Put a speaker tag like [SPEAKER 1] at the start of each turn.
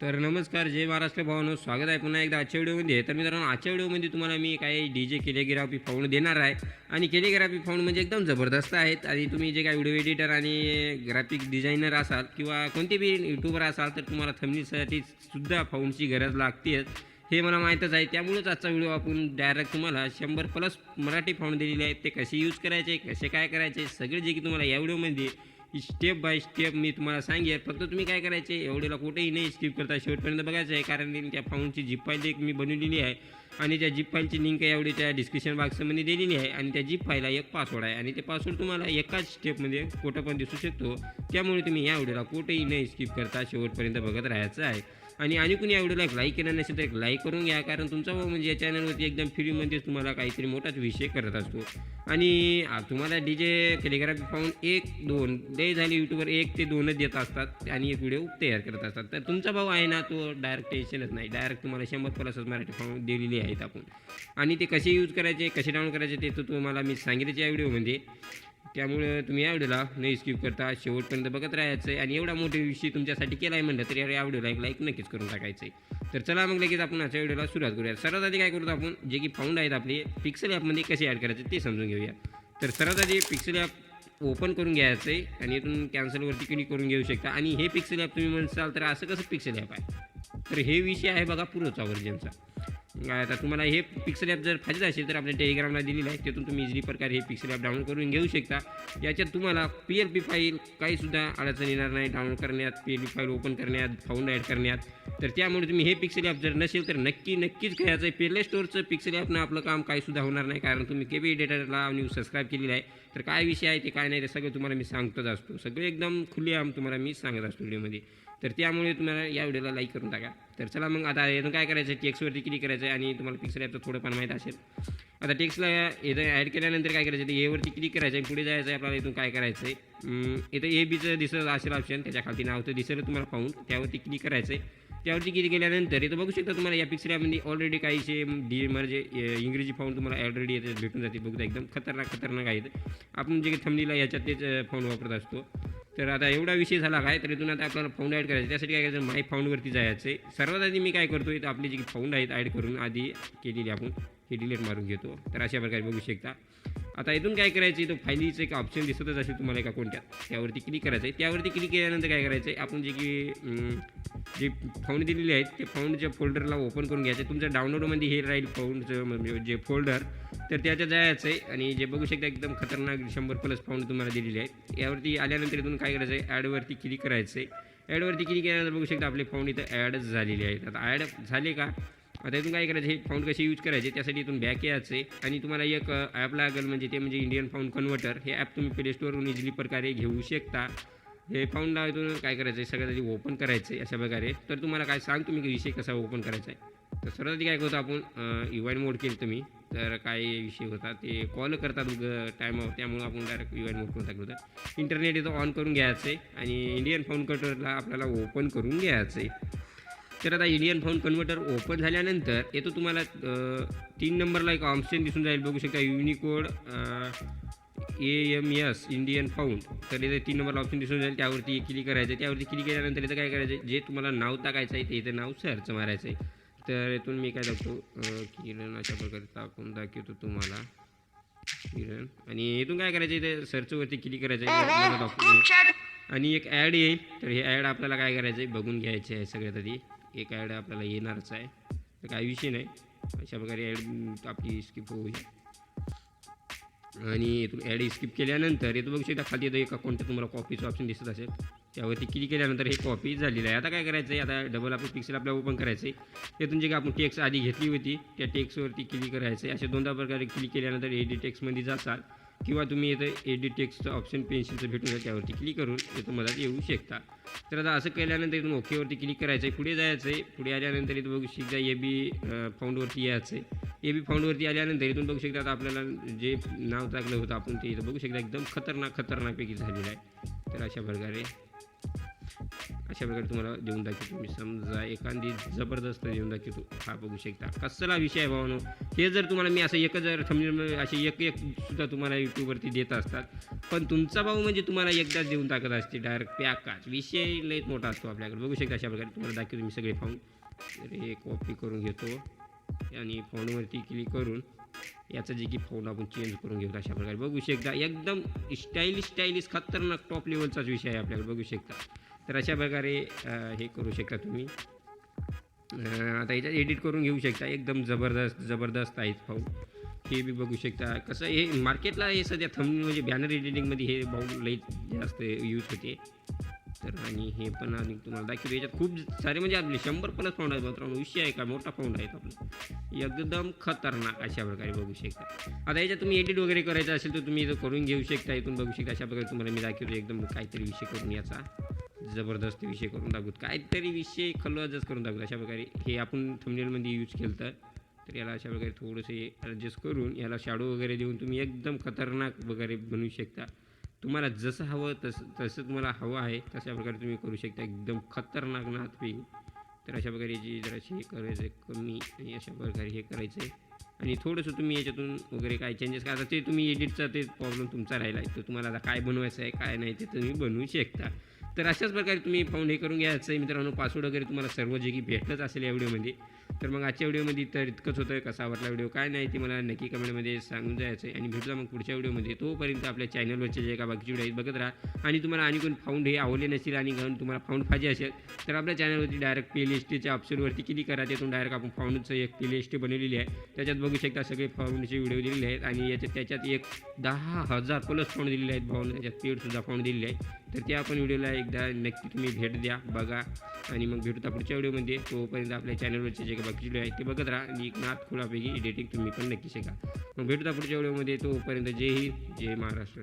[SPEAKER 1] तर नमस्कार जय महाराष्ट्र भावानो. स्वागत आहे पुन्हा एकदा आजच्या व्हिडिओमध्ये. तर मित्रांनो आजच्या व्हिडिओमध्ये तुम्हाला मी काही डी जे केलेग्राफी फाऊंड देणार आहे. आणि केलेग्राफी फाऊंड म्हणजे एकदम जबरदस्त आहेत. आणि तुम्ही जे काही व्हिडिओ एडिटर आणि ग्राफिक डिझायनर असाल किंवा कोणते बी यूट्यूबर असाल तर तुम्हाला थंबनीसाठी सुद्धा फाऊंडची गरज लागतेच. हे मला माहीतच आहे. त्यामुळेच आजचा व्हिडिओ आपण डायरेक्ट तुम्हाला शंभर प्लस मराठी फाउंड दिलेले आहेत. ते कसे यूज करायचे कसे काय करायचे सगळे जे की तुम्हाला या व्हिडिओमध्ये स्टेप बाय स्टेप मी तुम्हाला सांगेन. फक्त तुम्ही काय करायचे एवढेला कुठेही नाही स्किप करता. शेवटपर्यंत बघायचं आहे कारण त्या फाऊनची झिप फाईल एक मी बनवलेली आहे. आणि त्या जीप फाईलची लिंक एवढी त्या डिस्क्रिप्शन बॉक्समध्ये दिलेली आहे. आणि त्या जीप फाईलला एक पासवर्ड आहे. आणि ते पासवर्ड तुम्हाला एकाच स्टेपमध्ये कुठं पण दिसू शकतो. त्यामुळे तुम्ही या व्हिडिओला कुठेही नाही स्किप करता. शेवटपर्यंत बघत राहायचं आहे. आणि आणि कुणी या व्हिडिओला एक लाईक केला नसेल तर एक लाईक करून घ्या कारण तुमचा भाऊ म्हणजे या चॅनलवरती एकदम फ्रीमध्येच तुम्हाला काहीतरी मोठाच विषय करत असतो. आणि तुम्हाला डी जे कॅलिग्राफी पाहून एक दोन लय झाले यूट्यूबवर एक ते दोनच देत असतात आणि एक व्हिडिओ तयार करत असतात. तर तुमचा भाऊ आहे ना तो डायरेक्ट टेन्शनच नाही. डायरेक्ट तुम्हाला शंभर प्लसच मराठी पाहून दिलेली आहेत आपण. आणि ते कसे यूज करायचे कसे डाऊन करायचे ते तर तुम्हाला मी सांगितले या व्हिडिओमध्ये त्यामुळे तुम्ही या व्हिडिओला नाही स्किप करता. शेवटपर्यंत बघत राहायचं आहे आणि एवढा मोठा विषय तुमच्यासाठी केला आहे म्हणलं तर या व्हिडिओला एक लाईक नक्कीच करून टाकायचं आहे तर चला मग लगेच आपण आजच्या व्हिडिओला सुरुवात करूया. सर्वात आधी काय करतो आपण? जे की फाउंड आहेत आपले पिक्सल ॲपमध्ये कसे ॲड करायचे ते समजून घेऊया. तर सर्वात आधी पिक्सल ॲप ओपन करून घ्यायचं आहे आणि इथून कॅन्सलवरती क्लिक करून घेऊ शकता. आणि हे पिक्सल ॲप तुम्ही म्हणसाल तर असं कसं पिक्सल ॲप आहे? तर हे विषय आहे बघा पुरोचा व्हर्जनचा आता तुम्हाला हे पिक्सल ॲप जर पाहिजे असेल तर आपल्या टेलिग्रामला दिलेलं आहे. तिथून तुम्ही इझिली प्रकारे हे पिक्सल ॲप डाउनलोड करून घेऊ शकता. याच्यात तुम्हाला पी एल पी फाईल काहीसुद्धा अडचण येणार नाही. डाउनलोड करण्यात P L P file open करण्यात फाउंड ॲड करण्यात. तर त्यामुळे तुम्ही हे पिक्सल ॲप जर नसेल तर नक्की नक्कीच घ्यायचं आहे. प्ले स्टोअरचं पिक्सल ॲपनं आपलं काम काहीसुद्धा होणार नाही. कारण तुम्ही के बी डेटाला न्यूज सबस्क्राईब केलेला आहे. तर काय विषय आहे ते काय नाही ते सगळं तुम्हाला मी सांगतच असतो. सगळं एकदम खुले आम तुम्हाला मी सांगत असतो व्हिडिओमध्ये तर त्यामुळे तुम्हाला या व्हिडिओला लाईक करून टाका. तर चला मग आता यातून काय करायचं? टेक्स्टवरती क्लिक करायचं आहे आणि तुम्हाला पिक्सल ॲपचं थोडंफार माहीत असेल. आता टेक्स्टला इथं ॲड केल्यानंतर काय करायचं? ते एवरती क्लिक करायचं आहे पुढे जायचं आहे आपल्याला इथून काय करायचं आहे इथं ए बीचं दिसत असेल ऑप्शन त्याच्या खालती नाव तर दिसेल तुम्हाला पाहून. त्यावरती क्लिक करायचं आहे त्यावरती क्लिक केल्यानंतर इथं बघू शकता तुम्हाला या पिक्सऱ्यामध्ये ऑलरेडी काहीसे डी म्हणजे इंग्रजी फाऊंड तुम्हाला ऑलरेडी येते भेटून जाते. बघता एकदम खतरनाक खतरनाक आहेत. आपण जे थंबनीला याच्यात तेच फाऊंड वापरत असतो. तर आता एवढा विषय झाला काय तर इथून आता आपल्याला फाऊंड ॲड करायचं त्यासाठी काय करायचं माय फाऊंडवरती जायचं आहे. सर्वात आधी मी काय करतो इथं आपली जी फाऊंड आहेत ॲड करून आधी केलेली आपण हे डिलीट मारून घेतो. तर अशा प्रकारे बघू शकता. आता इथून काय करायचं? इथं फायलीचं एक ऑप्शन दिसतच असेल तुम्हाला एका कोणत्या? त्यावरती क्लिक करायचं आहे. त्यावरती क्लिक केल्यानंतर काय करायचं आहे आपण जे की जे फाऊंड दिलेले आहेत ते फाऊंडच्या फोल्डरला ओपन करून घ्यायचं आहे. तुमच्या डाउनलोडमध्ये हे राहील फाऊंडचं म्हणजे जे फोल्डर तर त्याच्यात जायचं आहे. आणि जे बघू शकता एकदम खतरनाक शंभर प्लस फाऊंड तुम्हाला दिलेले आहेत. यावरती आल्यानंतर इथून काय करायचं आहे? ॲडवरती क्लिक करायचं आहे. ॲडवरती क्लिक केल्यानंतर बघू शकता आपले फाऊंड इथं ॲडच झालेले आहेत. आता ॲड झाले का? आता इथून काय करायचं? हे फाऊंड कसे यूज करायचे? त्यासाठी इथून बॅक यायचं. आहे आणि तुम्हाला एक ॲप लागेल म्हणजे ते म्हणजे इंडियन फाऊंड कन्व्हर्टर हे ॲप तुम्ही प्ले स्टोअरवरून इझिली प्रकारे घेऊ शकता. हे फाऊंडला इथून काय करायचं आहे सगळ्यात आधी ओपन करायचं आहे अशा प्रकारे. तर तुम्हाला काय सांग तुम्ही की विषय कसा ओपन करायचा आहे तर सर्वात आधी काय करतो आपण इव्हाईट मोड केलं तुम्ही. तर काय विषय होता? ते कॉल करतात टायमावर त्यामुळे आपण डायरेक्ट इव्हाईट मोड करून टाकलं होतं इंटरनेट इथं ऑन करून घ्यायचं आहे आणि इंडियन फाऊंड कन्व्हर्टरला आपल्याला ओपन करून घ्यायचं आहे तर आता इंडियन फाऊंड कन्व्हर्टर ओपन झाल्यानंतर येतो तुम्हाला तीन नंबरला एक ऑप्शन दिसून जाईल. बघू शकता Unicode A M S Indian font तर इथे तीन नंबरला ऑप्शन दिसून जाईल. त्यावरती क्लिक करायचं आहे त्यावरती क्लिक केल्यानंतर इथं काय करायचं आहे जे तुम्हाला नाव टाकायचं आहे ते इथं नाव सर्च मारायचं आहे तर इथून मी काय अ, किरण अशा प्रकारे टाकून दाखवतो तुम्हाला. किरण. आणि इथून काय करायचं इथे सर्चवरती क्लिक करायचं आहे दाखवतो. आणि एक ॲड येईल तर हे ॲड आपल्याला काय करायचं आहे बघून घ्यायचे आहे सगळ्यात आधी एक ॲड आपल्याला येणारच आहे. तर काही विषय नाही. अशा प्रकारे ॲड आपली स्किप होईल. आणि इथून ॲड स्किप केल्यानंतर इथं बघू शकता खाली येतं एका कोणत्या तुम्हाला कॉपीचं ऑप्शन दिसत असेल. त्यावरती क्लिक केल्यानंतर हे कॉपी झालेलं आहे. आता काय करायचं आहे आता डबल आपण पिक्सेल आपल्याला ओपन करायचं आहे त्यातून जे काय आपण टेक्स आधी घेतली होती त्या टेक्सवरती क्लिक करायचं आहे असे दोनदा प्रकारे क्लिक केल्यानंतर एडिट टेक्समध्ये जाचाल किंवा तुम्ही इथं एडिट टेक्स्टचं ऑप्शन पेन्सिलचं भेटून त्यावरती क्लिक करून इथं मदत येऊ शकता. तर आता असं केल्यानंतर इथून ओकेवरती क्लिक करायचं आहे. पुढे जायचं आहे पुढे आल्यानंतर इथं बघू शकता ए बी फाऊंडवरती यायचं आहे ए बी फाऊंडवरती आल्यानंतर इथून बघू शकता आता आपल्याला जे नाव टाकलं होतं आपण ते इथं बघू शकता. एकदम खतरनाक खतरनाकपैकी झालेलं आहे. तर अशा प्रकारे अशा प्रकारे तुम्हाला देऊन दाखवतो? मी समजा एखादी जबरदस्त देऊन दाखवतो. हा बघू शकता. कसला विषय आहे भावानो? हे जर तुम्हाला मी असं एकच जर थंबनेल असे एक एक सुद्धा तुम्हाला यूट्यूबवरती देत असतात. पण तुमचा भाऊ म्हणजे तुम्हाला एकदाच देऊन टाकत असते. डायरेक्ट पॅकाच विषय लईत मोठा असतो आपल्याकडे. बघू शकता अशा प्रकारे तुम्हाला दाखवतो मी सगळे फाऊन हे कॉपी करून घेतो. आणि फोनवरती क्लिक करून याचं जे की फोन आपण चेंज करून घेऊ अशा प्रकारे बघू शकता. एकदम स्टाईलिश स्टाईलिश खतरनाक टॉप लेवलचाच विषय आहे आपल्याकडे. बघू शकता. तर अशा प्रकारे हे करू शकता तुम्ही. आता याच्यात एडिट करून घेऊ शकता. एकदम जबरदस्त जबरदस्त आहेत भाऊ. हे बी बघू शकता. कसं हे मार्केटला हे सध्या थम म्हणजे बॅनर एडिटिंगमध्ये हे भाऊ लई जास्त यूज होते. तर आणि हे पण आणि तुम्हाला दाखवतो. याच्यात खूप सारे म्हणजे आपले शंभर प्लस फाऊंड आहेत मात्र विषय आहे का? मोठा फाऊंड आहेत आपले. एकदम खतरनाक अशा प्रकारे बघू शकता. आता याच्यात तुम्ही एडिट वगैरे करायचं असेल तर तुम्ही इथं करून घेऊ शकता. इथून बघू शकता. अशा प्रकारे तुम्हाला मी दाखवतो. एकदम काहीतरी विषय करून याचा. जबरदस्त विषय करून दाखवत. काहीतरी विषय खलवाजच करून दाखवत. अशा प्रकारे हे आपण थंबनेलमध्ये यूज केलं तर तर याला अशा प्रकारे थोडंसं ॲडजस्ट करून याला शॅडो वगैरे देऊन तुम्ही एकदम खतरनाक वगैरे बनवू शकता. तुम्हाला जसं हवं तसं तसं तुम्हाला हवं आहे तशा प्रकारे तुम्ही करू शकता. एकदम खतरनाक ना होईल तर अशा प्रकारे जे जराशी हे करायचं आहे कमी आणि अशा प्रकारे हे करायचं आहे. आणि थोडंसं तुम्ही याच्यातून वगैरे काय चेंजेस करा ते तुम्ही एडिटचा ते प्रॉब्लेम तुमचा राहिला. आहे तर तुम्हाला आता काय बनवायचं आहे काय नाही ते तुम्ही बनवू शकता. तर अशाच प्रकारे तुम्ही फाऊंड हे करून घ्यायचं आहे मित्रांनो पासवर्ड वगैरे तुम्हाला सर्व जे की भेटलंच असेल या व्हिडिओमध्ये. तर मग आजच्या व्हिडिओमध्ये तर इतकंच होतं. कसा आवडला व्हिडिओ काय नाही ते मला नक्की कमेंटमध्ये सांगून जायचं आहे. आणि भेटला मग पुढच्या व्हिडिओमध्ये. तोपर्यंत आपल्या चॅनलवरचे जे का बाकीचे व्हिडिओ आहेत बघत राहा. आणि तुम्हाला आणि कोण फाऊंड हे आवडले नसेल आणि घेऊन तुम्हाला फाऊंड पाहिजे असेल तर आपल्या चॅनलवरती डायरेक्ट प्ले लिस्टच्या ऑप्शनवरती क्लिक करा त्यातून डायरेक्ट आपण फाऊंडचं एक प्ले लिस्ट बनवलेली आहे. त्याच्यात बघू शकता सगळे फाऊंडचे व्हिडिओ दिलेले आहेत. आणि याच्यात त्याच्यात एक दहा हजार प्लस फाऊंड दिलेले आहेत. भाऊन त्याच्यात पेडसुद्धा फाऊंड दिलेले आहे तर त्या पण व्हिडिओला एकदा नक्की तुम्ही भेट द्या बघा आणि मग भेटू पुढच्या व्हिडिओमध्ये. तोपर्यंत आपल्या चॅनलवरचे जे काही बाकीचे व्हिडिओ आहेत ते बघत राहा आणि एक नाथ खुळापैकी एडिटिंग तुम्ही पण नक्की शिका. मग भेटू त्या पुढच्या व्हिडिओमध्ये. तोपर्यंत जय हिंद जय महाराष्ट्र.